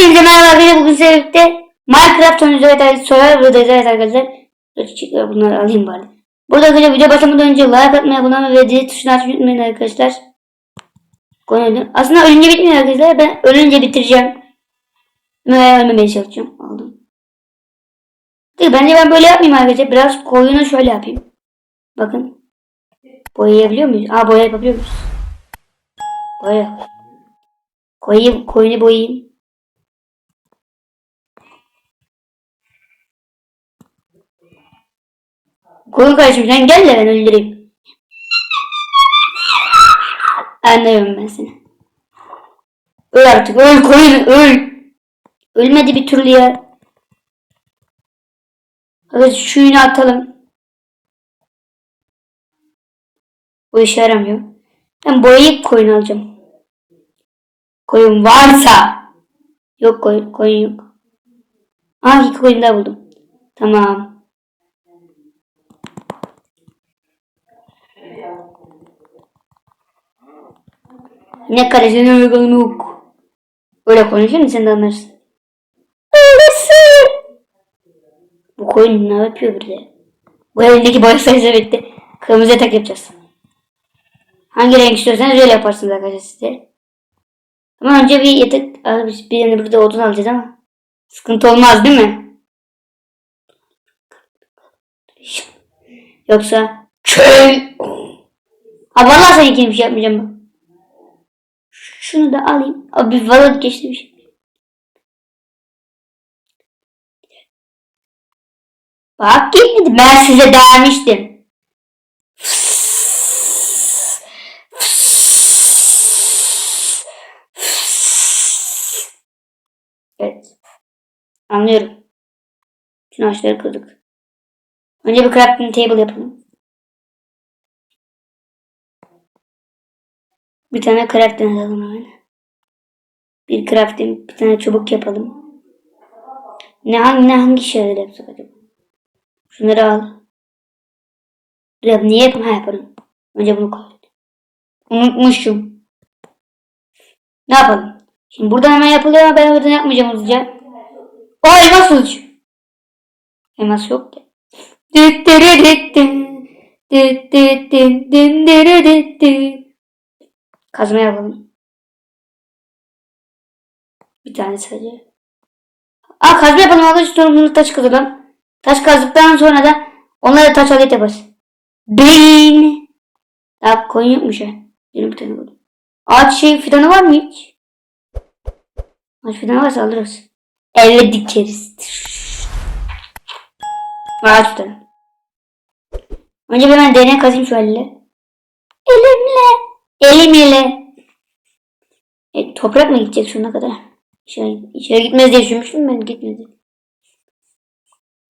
Hepinize merhaba arkadaşlar. Bugün birlikte Minecraft oynuyoruz. Evet arkadaşlar. Survivor'dayız evet arkadaşlar. Çiçekler bunları alayım bari. Burada arkadaşlar video başlamadan önce like atmayı, abone olmayı ve zil tuşunu açmayı unutmayın arkadaşlar. Konuyu Aslında ölünce bitmiyor arkadaşlar. Ben ölünce bitireceğim. Ve ölmemeye çalışacağım. Aldım. Değil, bence ben böyle yapmayayım arkadaşlar. Biraz koyunu şöyle yapayım. Bakın. Boyayabiliyor muyuz? Aa boya yapabiliyor muyuz? Boya. Koyayım, koyunu boyayayım. Koyun kardeşim sen gel de ben öldüreyim. Anlıyorum ben seni. Öl artık öl koyun öl. Ölmedi bir türlü ya. Hadi şuyunu atalım. Bu işe yaramıyor. Ben boyayıp koyun alacağım. Koyun varsa. Yok koyun, koyun yok. Aa iki koyun daha buldum. Tamam. Ne karışını uygun yok. Öyle konuşur sen de anlarsın. Öylesin. Bu koyun ne yapıyor burada? Bu elindeki boya sayısı bitti. Kırmızı tak yapacağız. Hangi renk istiyorsanız öyle yaparsınız arkadaşlar size. Ama önce bir yatak Abi bir yana burada odun alacağız ama sıkıntı olmaz değil mi? Yoksa köy. Ha vallahi sen bir şey yapmayacağım ben. Şunu da alayım. Abi vallahi geçti bir şey. Bak gitmedi. Ben size dermiştim. Evet. Anlıyorum. Bütün ağaçları kırdık. Önce bir crafting table yapalım. Bir tane crafting alalım hemen. Bir crafting, bir tane çubuk yapalım. Ne hangi, ne hangi şeyler yapsak acaba? Şunları al. Dur niye yapayım? Ha yaparım. Önce bunu koy. Unutmuşum. Ne yapalım? Şimdi buradan hemen yapılıyor ama ben oradan yapmayacağım hızlıca. O elmas kılıç. Elmas yok ki. Kazma yapalım. Bir tane sadece. Aa kazma yapalım arkadaşlar sonra bunu taş kazalım. Taş kazdıktan sonra da onlara taş alet yaparız. Beyin. Ya koyun yokmuş ya. Yeni bir tane buldum. Ağaç şey fidanı var mı hiç? Ağaç fidanı varsa alırız. Elle dikeriz. Ağaç fidanı. Önce ben deney kazayım şu elle. Elimle. Elim ile. E, toprak mı gidecek şuna kadar? İçeri, içeri gitmez diye düşünmüştüm ben gitmedi.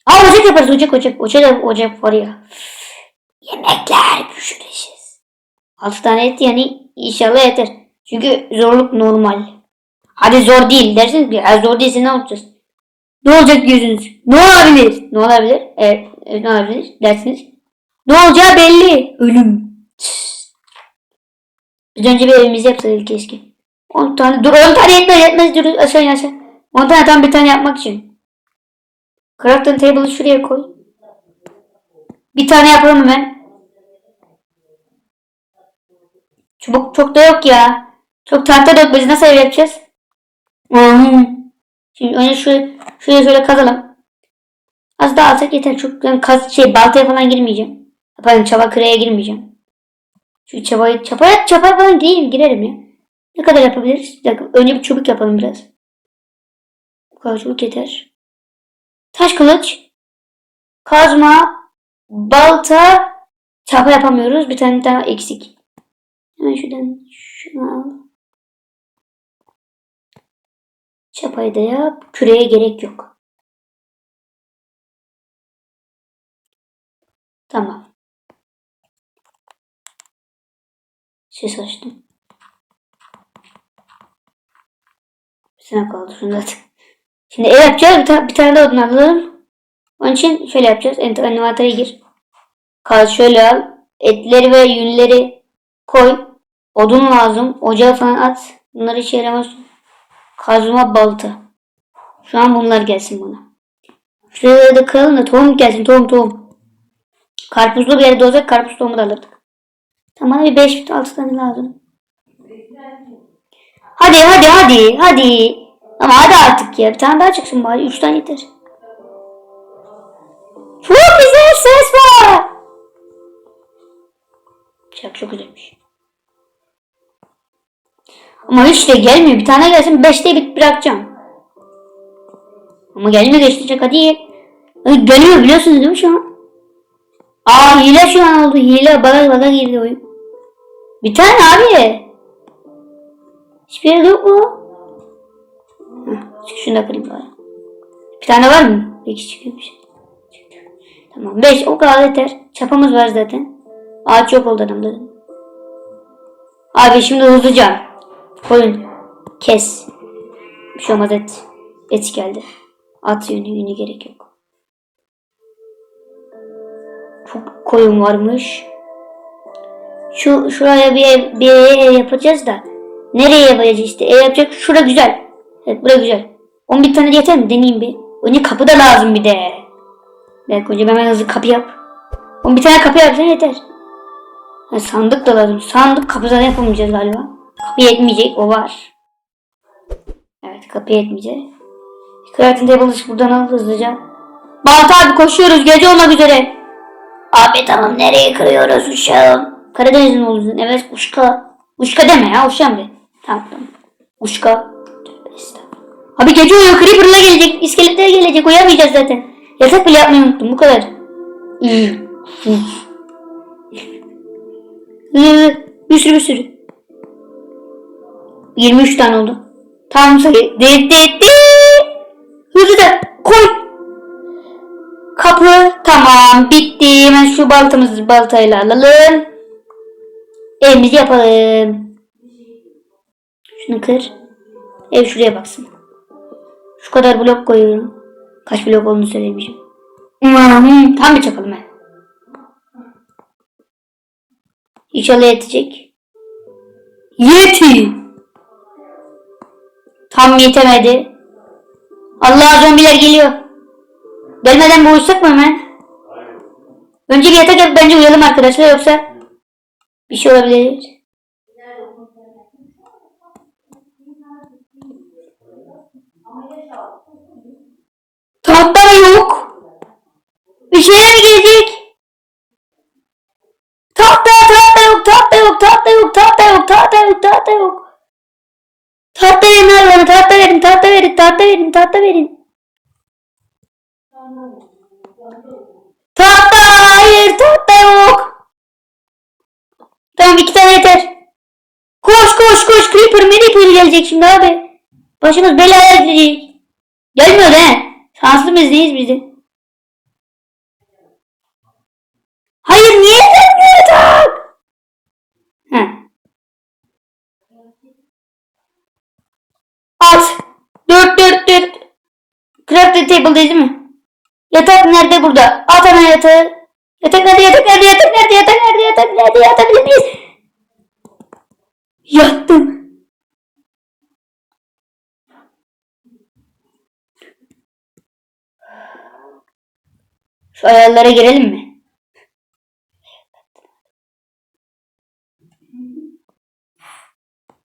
Aa ocak yaparız ocak ocak. Ocak ocak var ya. Yemekler pişireceğiz. 6 tane et yani inşallah yeter. Çünkü zorluk normal. Hadi zor değil dersiniz ki "Ya zor değilse ne yapacağız? Ne olacak gözünüz? Ne olabilir? Ne olabilir? Evet ne olabilir dersiniz. Ne olacağı belli. Ölüm. Biz önce bir evimizi yapsaydık keşke. 10 tane. Dur 10 tane yetmez yetmez. Dur aşağı in aşağı. 10 tane tam bir tane yapmak için. Crafting table'ı şuraya koy. Bir tane yapalım hemen. Çubuk çok da yok ya. Çok tahta da yok. Biz nasıl ev yapacağız? Şimdi önce şu, şuraya şöyle kazalım. Az daha alsak yeter. Çok ben kaz, şey baltaya falan girmeyeceğim. Pardon çaba kıraya girmeyeceğim. Şu çabayı çapaya çapa falan değil girerim ya. Ne kadar yapabiliriz? Bir dakika. Önce bir çubuk yapalım biraz. Bu kadar çubuk yeter. Taş kılıç. Kazma. Balta. Çapa yapamıyoruz. Bir tane daha eksik. Hemen şuradan şunu al. Çapayı da yap. Küreye gerek yok. Tamam. Ses açtım. Tane kaldı şunu. Şimdi ev yapacağız. Bir, ta- bir tane de odun alalım. Onun için şöyle yapacağız. Animatöre gir. Kaz şöyle al. Etleri ve yünleri koy. Odun lazım. Ocağa falan at. Bunları işe yaramaz. Kazma balta. Şu an bunlar gelsin bana. Şuraya da kıralım da tohum gelsin. Tohum tohum. Karpuzlu bir yerde olacak. Karpuz tohumu da alırdık. Tamam bana bir 5 6 tane lazım. Hadi hadi hadi hadi. Ama hadi artık ya. Bir tane daha çıksın bari. 3 tane yeter. Çok güzel ses var. Çok çok güzelmiş. Ama hiç de gelmiyor. Bir tane gelsin 5'te bit bırakacağım. Ama gelmiyor geçecek hadi. Geliyor biliyorsunuz değil mi şu an? Aa hile şu an oldu. Hile baga baga girdi oyun. Bir tane abi. Hiçbir yok mu? Çık şunu da kırayım bari. Bir tane var mı? Bir iki çıkıyormuş. Tamam. Beş o kadar yeter. Çapamız var zaten. Ağaç yok oldu adamda. Abi şimdi hızlıca. Koyun. Kes. Bir şey olmaz et. Et geldi. At yünü yünü gerek yok. Çok koyun varmış. Şu şuraya bir ev, bir ev yapacağız da. Nereye yapacağız işte? Ev yapacak. Şura güzel. Evet bura güzel. 11 tane yeter mi? Deneyeyim bir. Önce kapı da lazım bir de. Belki önce hemen hızlı kapı yap. 11 tane kapı yapsan yeter. Ha, sandık da lazım. Sandık kapı zaten yapamayacağız galiba. Kapı yetmeyecek. O var. Evet kapı yetmeyecek. Crafting table buradan al hızlıca. Balta abi koşuyoruz. Gece olmak üzere. Abi tamam nereye kırıyoruz uşağım? Karadeniz'in olursun. Evet uşka. Uşka deme ya uşağım de. Tamam tamam. Uşka. Abi gece uyuyor. Creeper'la gelecek. iskeletler gelecek. Uyuyamayacağız zaten. Yatak bile yapmayı unuttum. Bu kadar. Bir sürü bir sürü. 23 tane oldu. Tam sayı. Dit dit dit. Hızlı da koy. Kapı tamam bitti. Hemen şu baltamızı baltayla alalım. Evimizi yapalım. Şunu kır. Ev şuraya baksın. Şu kadar blok koyuyorum. Kaç blok olduğunu söylemişim. Hmm, tam bir çakalım he. İnşallah yetecek. Yeti. Tam yetemedi. Allah zombiler geliyor. Gelmeden boğuşsak mı hemen? Önce bir yatak yap bence uyalım arkadaşlar yoksa bir şey olabilir. Tahta yok. Bir şeyler gelecek? Tahta tahta yok tahta yok tahta yok tahta yok tahta yok tahta yok. Tahta verin abi bana tahta verin tahta verin tahta verin tahta verin. Tahta hayır tahta yok. Tamam iki tane yeter. Koş koş koş creeper creeper gelecek şimdi abi. Başımız belaya girecek. Gelmiyor he. Şanslı mıyız neyiz biz de? Hayır niye gelmiyor? Heh. At. Dört dört dört. Crafting table'dayız değil mi? Yatak nerede burada? At ana yatağı. Yatak nerede? Yatak nerede? Yatak nerede? Yatak nerede? Yatak nerede? Yatabilir miyiz? Yattım. Şu ayarlara girelim mi?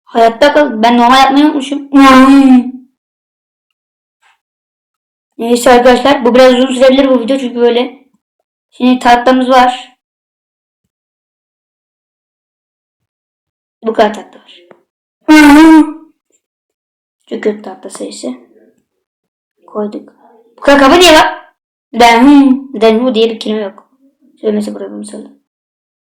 Hayatta kal. Ben normal yapmayı unutmuşum. Neyse arkadaşlar bu biraz uzun sürebilir bu video çünkü böyle. Şimdi tahtamız var. Bu kadar tahta var. Çünkü tahta sayısı. Koyduk. Bu kadar kafa niye var? Den, den diye bir kelime yok. Söylemesi burada mesela.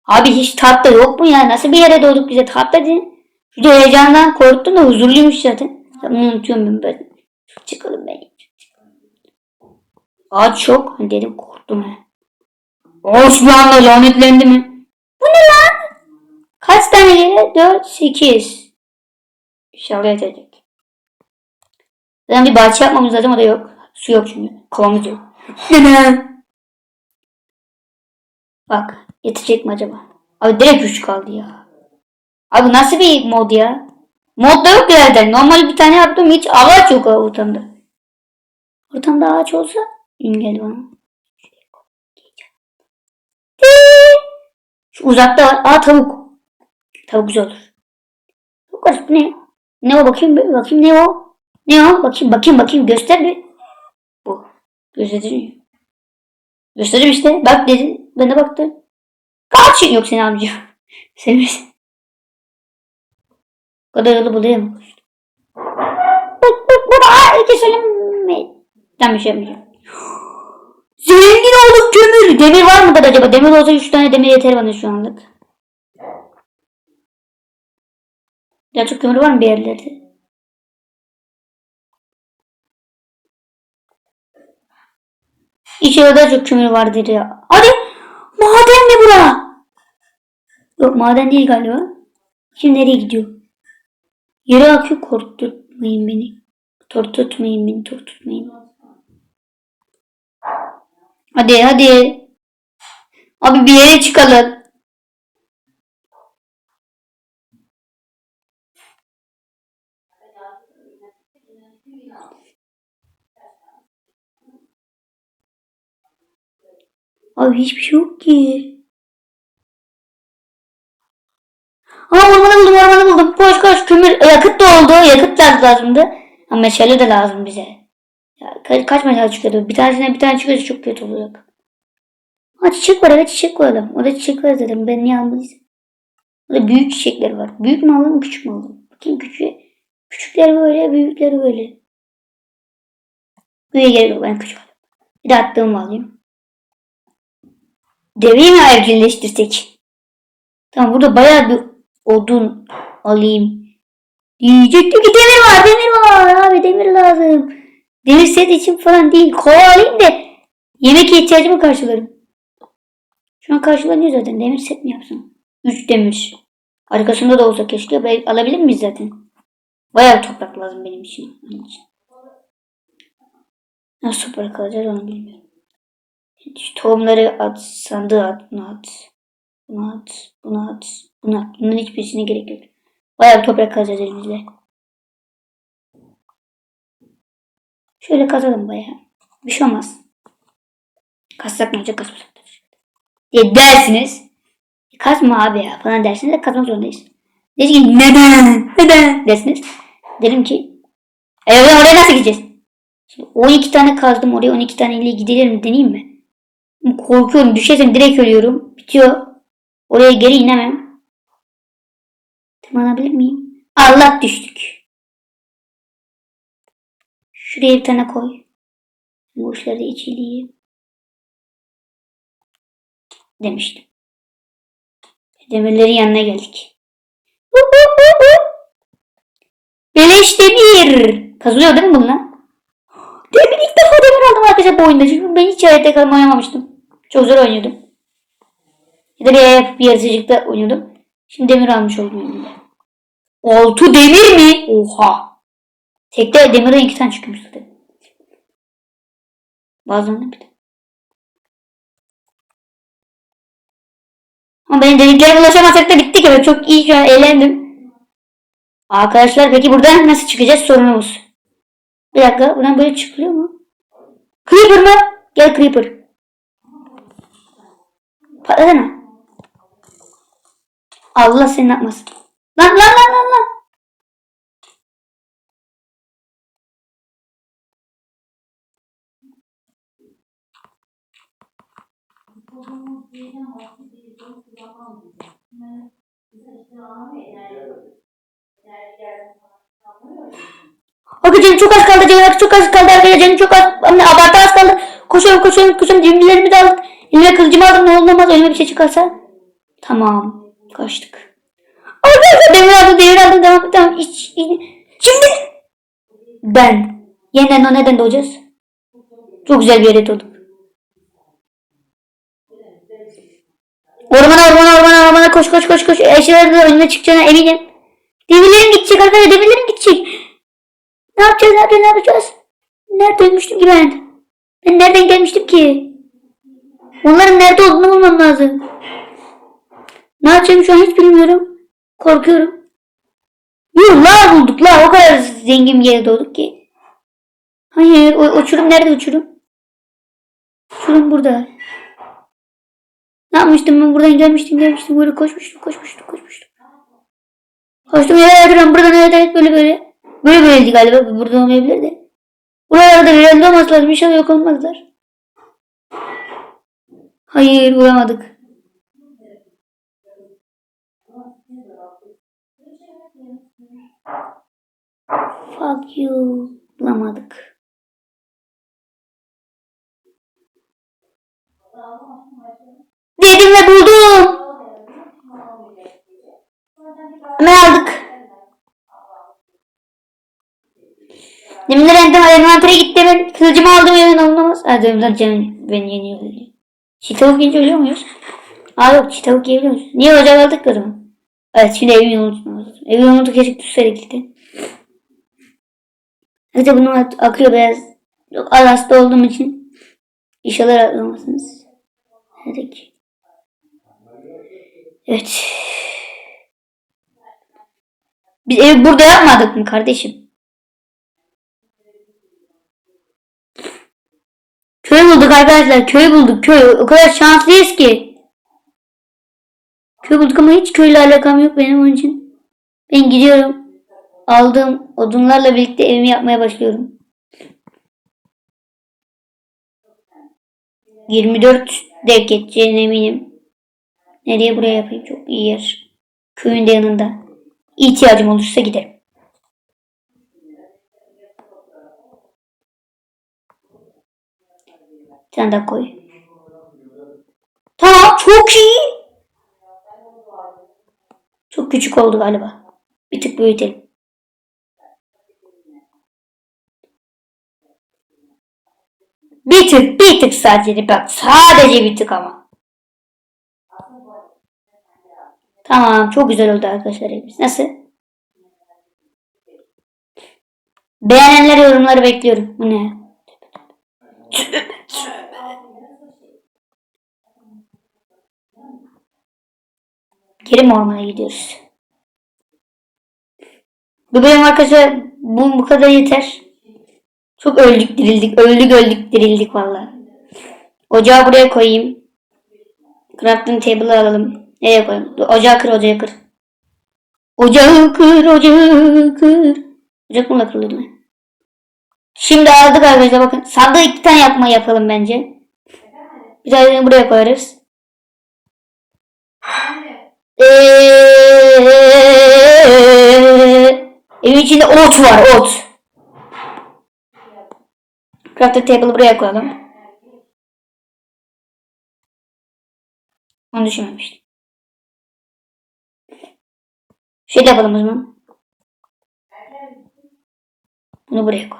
Abi hiç tahta yok mu ya? Nasıl bir yere doğduk bize tahta değil. Şu da heyecandan korktum da huzurluymuş zaten. Zaten unutuyorum ben böyle. Çıkalım ben. Ağaç çok. Dedim korktum he. Anda lanetlendi mi? Bu ne lan? Kaç tane geliyor? 4, 8. İnşallah yetecek. Zaten bir bahçe yapmamız lazım o da yok. Su yok çünkü. Kovamız yok. Bak yetecek mi acaba? Abi direkt 3 kaldı ya. Abi nasıl bir mod ya? Mod da yok yerden. Normal bir tane yaptım hiç ağaç yok ortamda. Ortamda ağaç olsa gün geldi bana. Şu uzakta var. Aa tavuk. Tavuk güzel olur. Var. Bu ne? Ne o bakayım bakayım ne o? Ne o? Bakayım bakayım bakayım göster bir. Bu. Gösteriyor. Göstereyim işte. Bak dedi. Ben de baktım. Kaç yok seni amca. Sevmiş. O kadar yolu bulayım. Bak bak bak. Aa, iki söyleme. Tamam bir şey yapmayacağım. Zengin olduk kömür. Demir var mıdır acaba? Demir olsa 3 tane demir yeter bana şu anlık. Ya çok kömür var mı bir yerlerde? İçeride daha çok kömür vardır ya. Hadi. Maden mi bura? Yok maden değil galiba. Şimdi nereye gidiyor? Yere akıyor korkutmayın beni. Korkutmayın beni, korkutmayın. Hadi hadi. Abi bir yere çıkalım. Abi hiçbir şey yok ki. Aa ormanı buldum ormanı buldum. Koş koş kömür yakıt da oldu. Yakıt da lazımdı. Ama meşale de lazım bize. Ka- kaç meşale çıkıyordu? Bir tanesine bir tane çıkıyorsa çok kötü olacak. Ha çiçek var evet çiçek koyalım. Orada çiçek var dedim. Ben niye almalıyım? Orada büyük çiçekler var. Büyük mü alalım küçük mü alalım? Bakayım küçük. Küçükler böyle büyükler böyle. Büyüğe gerek yok ben küçük alayım. Bir de attığımı alayım. Deveyi mi evcilleştirsek? Tamam burada bayağı bir odun alayım. Diyecektim ki demir var demir var abi demir lazım. Demir set için falan değil. Kova alayım da yemek ihtiyacımı karşılarım. Şu an karşılanıyor zaten. Demir set mi yapsam? 3 demir. Arkasında da olsa keşke. Alabilir miyiz zaten? Bayağı toprak lazım benim için. Nasıl toprak alacağız onu bilmiyorum. Şu tohumları at, sandığa at, bunu at. Bunu at, bunu at, bunu at. Bunların hiçbirisine gerek yok. Bayağı toprak kazacağız elimizle. Şöyle kazalım bayağı. Bir şey olmaz. Kazsak ne olacak kazmasak ne olacak? Diye dersiniz. Kazma abi ya falan dersiniz de kazmak zorundayız. Diyecek ki neden? Neden? Dersiniz. Derim ki e oraya nasıl gideceğiz? Şimdi 12 tane kazdım oraya 12 tane ile gidelim deneyeyim mi? Korkuyorum düşersem direkt ölüyorum. Bitiyor. Oraya geri inemem. Tırmanabilir miyim? Allah düştük. Şuraya bir tane koy. Bu da içileyim. Demiştim. Demirlerin yanına geldik. Beleş demir. Kazılıyor değil mi bunlar? Demir ilk defa demir aldım arkadaşlar bu oyunda. Çünkü ben hiç hayatta kalma oynamamıştım. Çok zor oynuyordum. Ya da bir, bir yarısıcıkta oynuyordum. Şimdi demir almış oldum elimde. Demir mi? Oha. Tekte demirden iki tane çıkıyormuş zaten. Bazen bir de. Ama benim dediklerime ulaşamasak da bittik evet. Çok iyi şu an eğlendim. Arkadaşlar peki buradan nasıl çıkacağız sorunumuz. Bir dakika buradan böyle çıkılıyor mu? Creeper mı? Gel Creeper. Patlasana. Allah seni yapmasın. Lan lan lan lan lan. Bakın canım çok az kaldı canım çok az kaldı arkadaşlar canım çok az ama abartı az kaldı. Koşuyorum koşuyorum koşuyorum demirlerimi de aldım. Elime kılıcımı aldım ne olmaz önüme bir şey çıkarsa. Tamam kaçtık. Arkadaşlar demir aldım demir aldım tamam tamam iç, iç. Şimdi ben yeniden o neden doğacağız? Çok güzel bir yere doğduk. Ormana ormana ormana ormana koş koş koş koş. Eşyaların da önüme çıkacağına eminim. Demirlerim gidecek arkadaşlar demirlerim gidecek. Ne yapacağız ne yapacağız ne yapacağız? Nerede ölmüştüm ki ben? Ben nereden gelmiştim ki? Onların nerede olduğunu bulmam lazım. Ne yapacağım şu an hiç bilmiyorum. Korkuyorum. Yuh la bulduk la o kadar zengin bir yere doğduk ki. Hayır o uçurum nerede uçurum? Uçurum burada. Ne yapmıştım ben buradan gelmiştim gelmiştim böyle koşmuştum koşmuştum koşmuştum. Koştum yere duran buradan evet evet böyle böyle. Böyle böyleydi galiba burada olmayabilirdi. Buralarda herhalde olmaz lazım inşallah yok olmazlar. Hayır vuramadık. Fuck you. Bulamadık. Dedim ve buldum. Hemen aldık. Deminler endim envantere gitti ben kılıcımı aldım evden alınamaz. Ha deminler canım beni yeniyor. Çiğ tavuk yiyince ölüyor muyuz? Aa yok çiğ tavuk yiyebiliyor muyuz? Niye ocağı aldık o? Evet şimdi evimi unutmamız lazım. Evimi unuttuk keşke tutsaydık işte. Hadi bunu akıyor beyaz. Yok az hasta olduğum için inşallah atlamasınız. Hadi. Evet. Biz evi burada yapmadık mı kardeşim? Köy bulduk arkadaşlar. Köy bulduk. Köy. O kadar şanslıyız ki. Köy bulduk ama hiç köyle alakam yok benim onun için. Ben gidiyorum. Aldığım odunlarla birlikte evimi yapmaya başlıyorum. 24 denk geçeceğine eminim. Nereye buraya yapayım? Çok iyi yer. Köyün de yanında. İhtiyacım olursa giderim. Sen de koy. Tamam çok iyi. Çok küçük oldu galiba. Bir tık büyütelim. Bir tık, bir tık sadece bak. Sadece bir tık ama. Tamam, çok güzel oldu arkadaşlar evimiz. Nasıl? Beğenenler yorumları bekliyorum. Bu ne? Geri mi ormana gidiyoruz? Bu bölüm arkadaşlar bu, bu kadar yeter. Çok öldük dirildik. Öldük öldük dirildik valla. Ocağı buraya koyayım. Crafting table'ı alalım. Nereye koyayım? Dur, Ocağı kır ocağı kır. Ocağı kır ocağı kır. Ocak mı kırılır mı? Şimdi aldık arkadaşlar bakın. Sandığı iki tane yapma yapalım bence. Bir tane buraya koyarız. Eee, evin içinde ot var ot. Crafting table'ı buraya koyalım. Onu düşünmemiştim. De yapalım o zaman. Bunu buraya koy.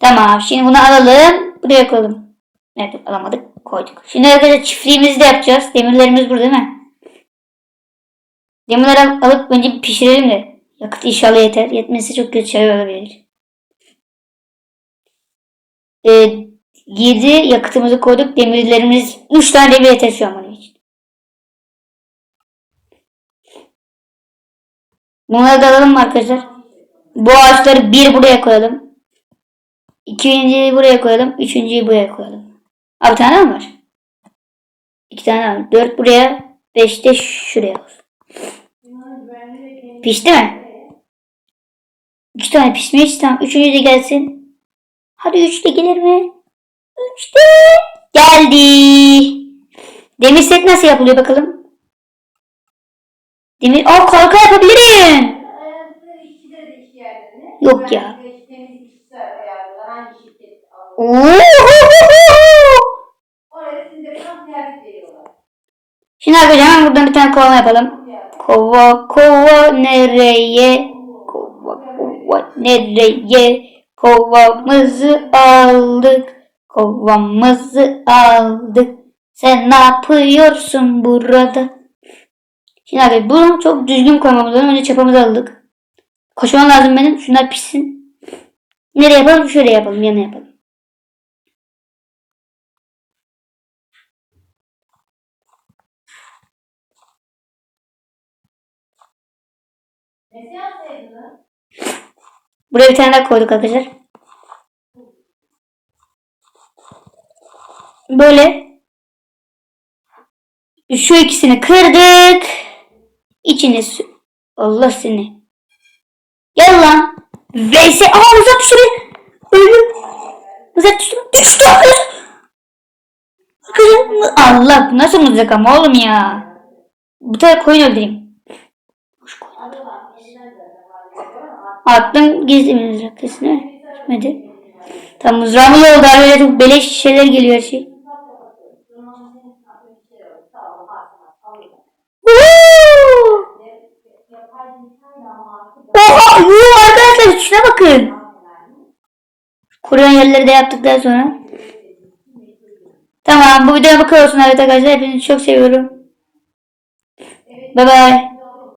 Tamam. Şimdi bunu alalım. Buraya koyalım. Evet alamadık. Koyduk. Şimdi arkadaşlar çiftliğimizi de yapacağız. Demirlerimiz burada değil mi? Demirleri al- alıp önce bir pişirelim de. Yakıt inşallah yeter. Yetmesi çok kötü şey olabilir. Ee, 7 yakıtımızı koyduk. Demirlerimiz 3 tane demir yeter şu için. Bunları da alalım arkadaşlar? Bu ağaçları bir buraya koyalım. İkinciyi buraya koyalım. Üçüncüyü buraya koyalım. Abi bir tane mi var? İki tane var. Dört buraya. Beş de şuraya olsun. Pişti mi? İki tane pişmiş. Tamam. Üçüncü de gelsin. Hadi üç de gelir mi? Üç de geldi. Demir set nasıl yapılıyor bakalım? Demir... Aa kalka yapabilirim. Yok ya. Şimdi arkadaşlar buradan bir tane kova yapalım. Kova kova nereye? Kova kova nereye? Kovamızı aldık. Kovamızı aldık. Sen ne yapıyorsun burada? Şimdi abi bunu çok düzgün koymamız lazım. Önce çapamızı aldık. Koşmam lazım benim. Şunlar pişsin. Nereye yapalım? Şöyle yapalım. Yana yapalım. Buraya bir tane daha koyduk arkadaşlar. Böyle şu ikisini kırdık. İçine. Allah seni. Gel lan. VS. Aa uzak düşürü. Ölüm. Uzak düştü. Düştü. Allah bu nasıl mızrak ama oğlum ya. Bir tane koyun öldüreyim. Hoş koyun. Attım gizli mızrak kesine. Tam mızrağımız oldu. Öyle çok beleş şeyler geliyor şey. Oha! Yuh arkadaşlar şuna bakın. Kuruyan yerleri de yaptıktan sonra. Tamam bu videoya bakıyorsun evet arkadaşlar. Hepinizi çok seviyorum. Bye bye.